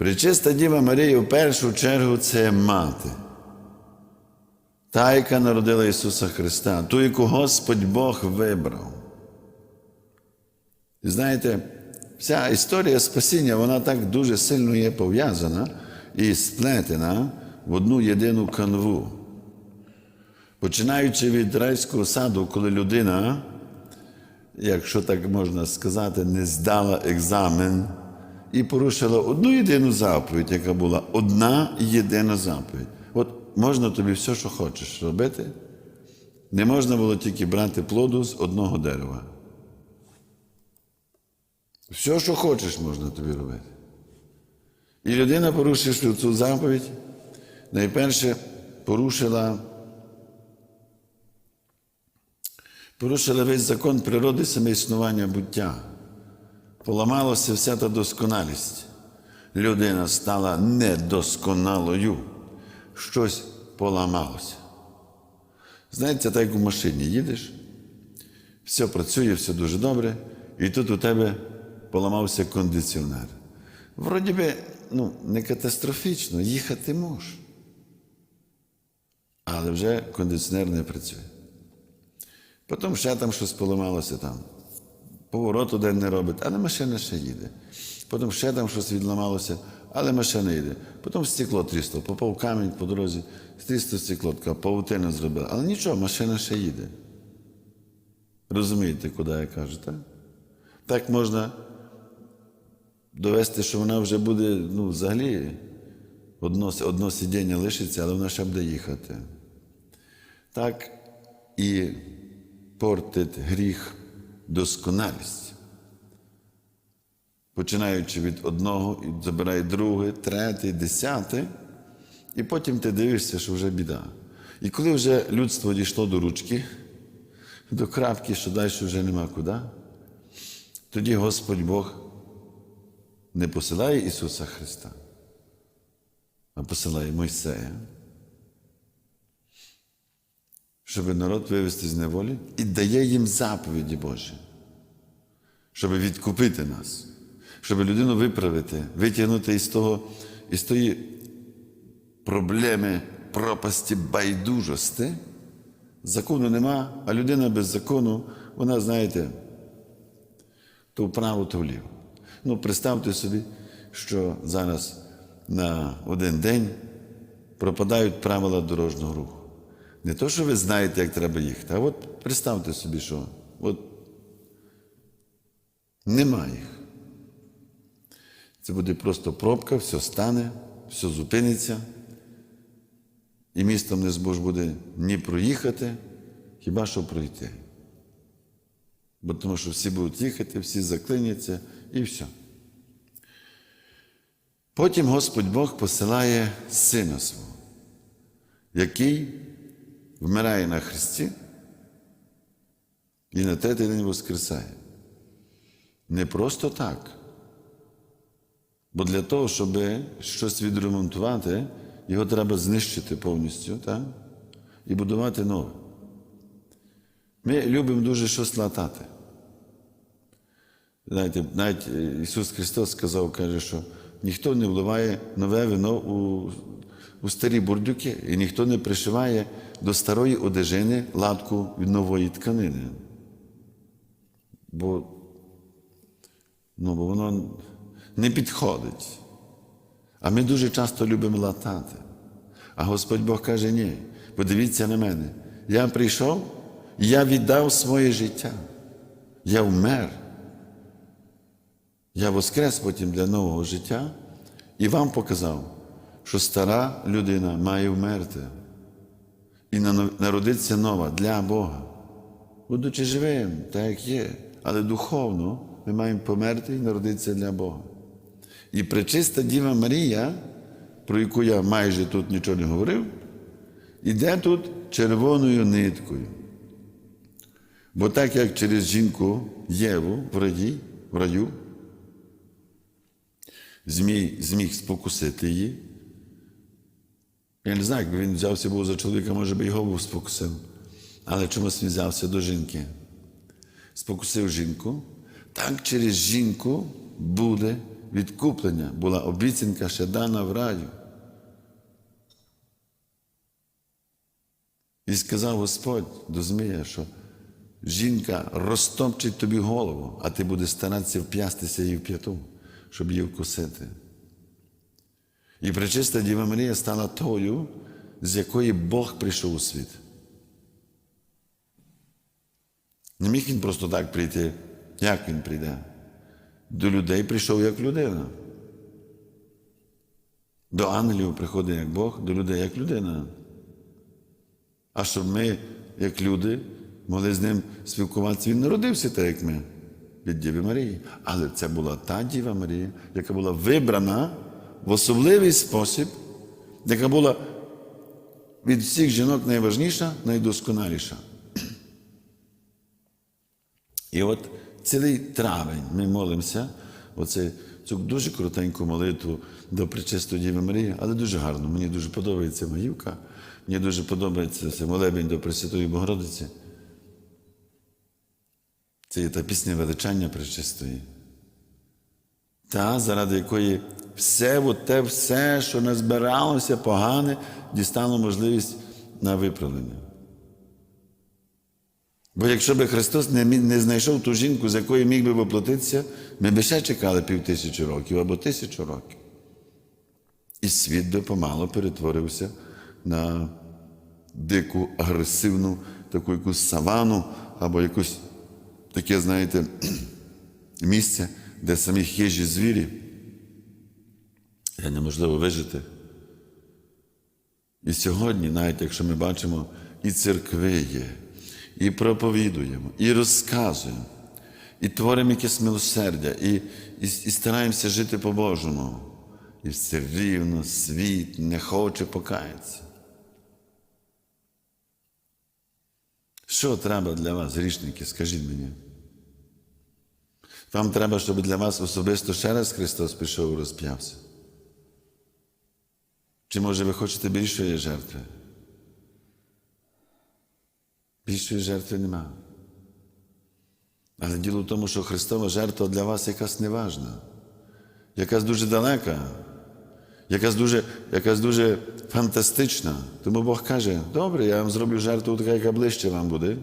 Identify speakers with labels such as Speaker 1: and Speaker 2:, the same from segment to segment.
Speaker 1: Пречиста Діва Марія в першу чергу це мати. Та, яка народила Ісуса Христа, ту, яку Господь Бог вибрав. І знаєте, вся історія спасіння, вона так дуже сильно є пов'язана і сплетена в одну єдину канву. Починаючи від райського саду, коли людина, якщо так можна сказати, не здала екзамен і порушила одну єдину заповідь, яка була одна єдина заповідь. От можна тобі все, що хочеш робити. Не можна було тільки брати плоду з одного дерева. Все, що хочеш, можна тобі робити. І людина, порушивши цю заповідь, найперше порушила, порушила весь закон природи саме існування буття. Поламалася вся та досконалість. Людина стала недосконалою. Щось поламалося. Знаєте, так як у машині їдеш, все працює, все дуже добре, і тут у тебе поламався кондиціонер. Вроді би, ну, не катастрофічно, їхати можеш. Але вже кондиціонер не працює. Потім ще там щось поламалося там. Поворот один не робить, але машина ще їде. Потім ще там щось відламалося, але машина їде. Потім стекло трісло, попав камінь по дорозі, трісло стекло, така павутина зробила. Але нічого, машина ще їде. Розумієте, куди я кажу, так? Так можна довести, що вона вже буде, ну, взагалі, одно, одно сидіння лишиться, але вона ще буде їхати. Так і портить гріх досконалість. Починаючи від одного, і забирає друге, третє, десяте, і потім ти дивишся, що вже біда. І коли вже людство дійшло до ручки, до крапки, що далі вже нема куди, тоді Господь Бог не посилає Ісуса Христа, а посилає Мойсея, щоб народ вивести з неволі і дає їм заповіді Божі, щоб відкупити нас, щоб людину виправити, витягнути із того, із тої проблеми пропасті байдужості. Закону нема, а людина без закону, вона, знаєте, то вправо, то вліво. Ну, представте собі, що зараз на один день пропадають правила дорожнього руху. Не то, що ви знаєте, як треба їхати, а от представте собі, що от нема їх. Це буде просто пробка, все стане, все зупиниться. І містом не зможе буде ні проїхати, хіба що пройти. Бо тому що всі будуть їхати, всі заклиняться і все. Потім Господь Бог посилає Сина свого, який вмирає на Христі і на третій день воскресає. Не просто так. Бо для того, щоб щось відремонтувати, його треба знищити повністю так? і будувати нове. Ми любимо дуже щось латати. Знаєте, навіть Ісус Христос сказав, каже, що ніхто не вливає нове вино у, у старі бурдюки, і ніхто не пришиває до старої одежини латку від нової тканини. Бо, ну, бо воно не підходить. А ми дуже часто любимо латати. А Господь Бог каже, ні, подивіться на мене. Я прийшов, я віддав своє життя. Я вмер. Я воскрес потім для нового життя і вам показав, що стара людина має вмерти і народитися нова для Бога. Будучи живим, так як є, але духовно ми маємо померти і народитися для Бога. І пречиста Діва Марія, про яку я майже тут нічого не говорив, іде тут червоною ниткою. Бо так як через жінку Єву в раді, в раю, Змій зміг спокусити її. Я не знаю, якби він взявся був за чоловіка, може би його був спокусив. Але чомусь він взявся до жінки. Спокусив жінку, так через жінку буде відкуплення була обіцянка ще дана в раю. І сказав Господь до Змія, що жінка розтопчить тобі голову, а ти будеш старатися вп'ястися їй в п'яту, щоб її вкусити. І пречиста Діва Марія стала тою, з якої Бог прийшов у світ. Не міг він просто так прийти, як він прийде. До людей прийшов як людина. До ангелів приходить як Бог, до людей як людина. А щоб ми, як люди, могли з ним спілкуватися, він народився так, як ми, від Діви Марії. Але це була та Діва Марія, яка була вибрана в особливий спосіб, яка була від всіх жінок найважніша, найдосконаліша. І от цілий травень ми молимося, оце, цю дуже коротеньку молитву до Пречистої Діви Марії, але дуже гарно. Мені дуже подобається Маївка, мені дуже подобається це молебень до Пресвятої Богородиці. Це є та пісня величання Пречистої. Та, заради якої все, те, все, що назбиралося погане, дістало можливість на виправлення. Бо якщо би Христос не, не знайшов ту жінку, з якої міг би воплотитися, ми б ще чекали пів тисячі років або тисячу років. І світ би помало перетворився на дику, агресивну, таку якусь савану, або якусь таке, знаєте, місце, де самі хижі звірі, де неможливо вижити. І сьогодні, навіть якщо ми бачимо, і церкви є, і проповідуємо, і розказуємо, і творимо якесь милосердя, і, і, і стараємося жити по-божому. І все рівно світ не хоче покаятися. Що треба для вас, грішники, скажіть мені? Вам треба, щоб для вас особисто ще раз Христос пішов і розп'явся? Чи може ви хочете більшої жертви? Більшої жертви нема. Але діло в тому, що Христова жертва для вас якась неважна, якась дуже далека, якась дуже, якась дуже фантастична. Тому Бог каже, добре, я вам зроблю жертву така, яка ближче вам буде.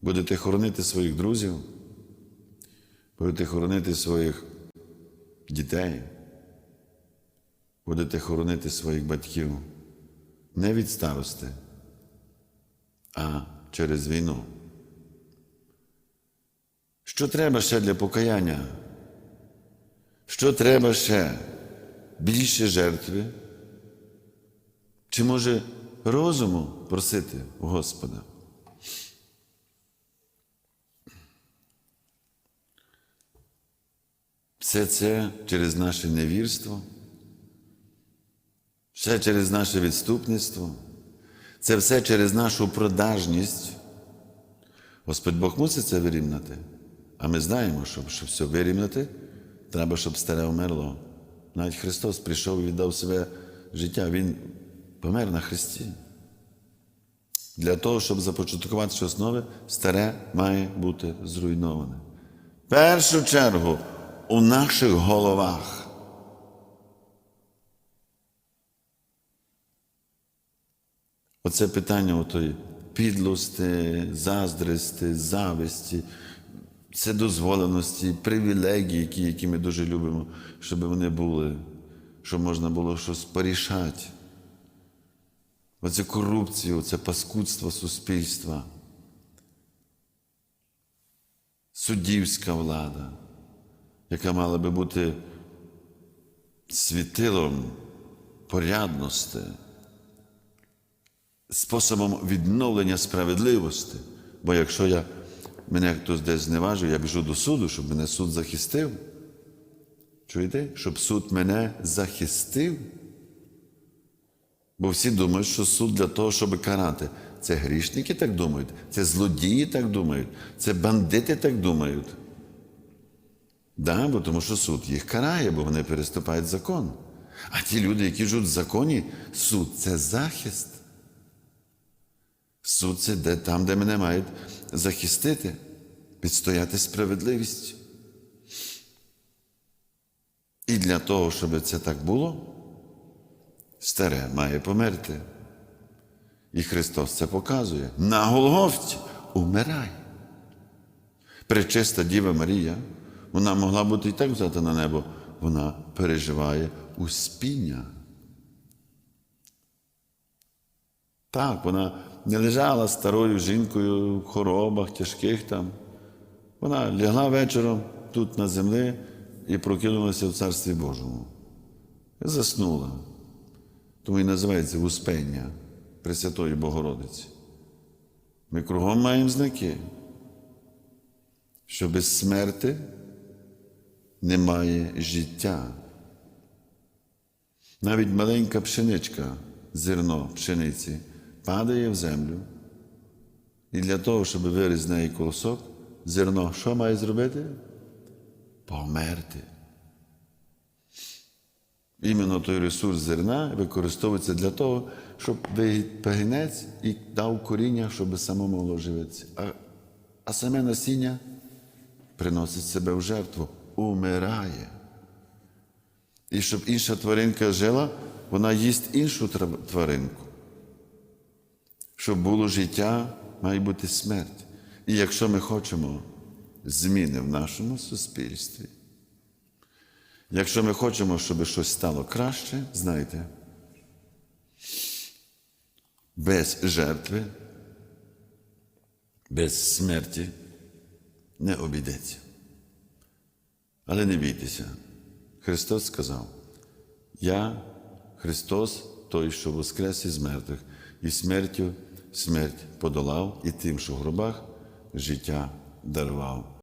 Speaker 1: Будете хоронити своїх друзів, будете хоронити своїх дітей, будете хоронити своїх батьків не від старости, а через війну. Що треба ще для покаяння? Що треба ще? Більше жертви? Чи може розуму просити у Господа? Все це через наше невірство, все через наше відступництво, це все через нашу продажність. Господь Бог мусить це вирівняти. А ми знаємо, що щоб все вирівняти, треба, щоб старе вмерло. Навіть Христос прийшов і віддав своє життя, Він помер на Христі. Для того, щоб започаткувати щось нове, старе має бути зруйноване. В першу чергу у наших головах. Оце питання отої підлости, заздрости, зависті, вседозволеності, привілегії, які, які ми дуже любимо, щоб вони були, щоб можна було щось порішати. Оце корупцію, це паскудство суспільства, суддівська влада, яка мала би бути світилом порядності, способом відновлення справедливості. Бо якщо я, мене хтось десь зневажив, я біжу до суду, щоб мене суд захистив. Чуєте? Щоб суд мене захистив. Бо всі думають, що суд для того, щоб карати. Це грішники так думають, це злодії так думають, це бандити так думають. Да, бо тому що суд їх карає, бо вони переступають закон. А ті люди, які живуть в законі, суд це захист. Суд це де, там, де мене мають захистити, відстояти справедливість. І для того, щоб це так було, старе має померти. І Христос це показує. На Голгофті умирай. Пречиста Діва Марія, вона могла бути і так взята на небо, вона переживає успіння. Так, вона не лежала старою жінкою в хоробах тяжких там. Вона лягла вечором тут на землі і прокинулася в Царстві Божому. І заснула. Тому і називається Успення Пресвятої Богородиці. Ми кругом маємо знаки, що без смерти немає життя. Навіть маленька пшеничка, зерно пшениці, падає в землю. І для того, щоб виріс з неї колосок, зерно що має зробити? Померти. Іменно той ресурс зерна використовується для того, щоб вигід пагінець і дав коріння, щоб само могло живитися. А, а саме насіння приносить себе в жертву, умирає. І щоб інша тваринка жила, вона їсть іншу тваринку. Щоб було життя, має бути смерть. І якщо ми хочемо зміни в нашому суспільстві, якщо ми хочемо, щоб щось стало краще, знаєте, без жертви, без смерті не обійдеться. Але не бійтеся. Христос сказав: Я Христос, той, що воскрес із мертвих, і смертю смерть подолав, і тим, що в гробах життя дарував.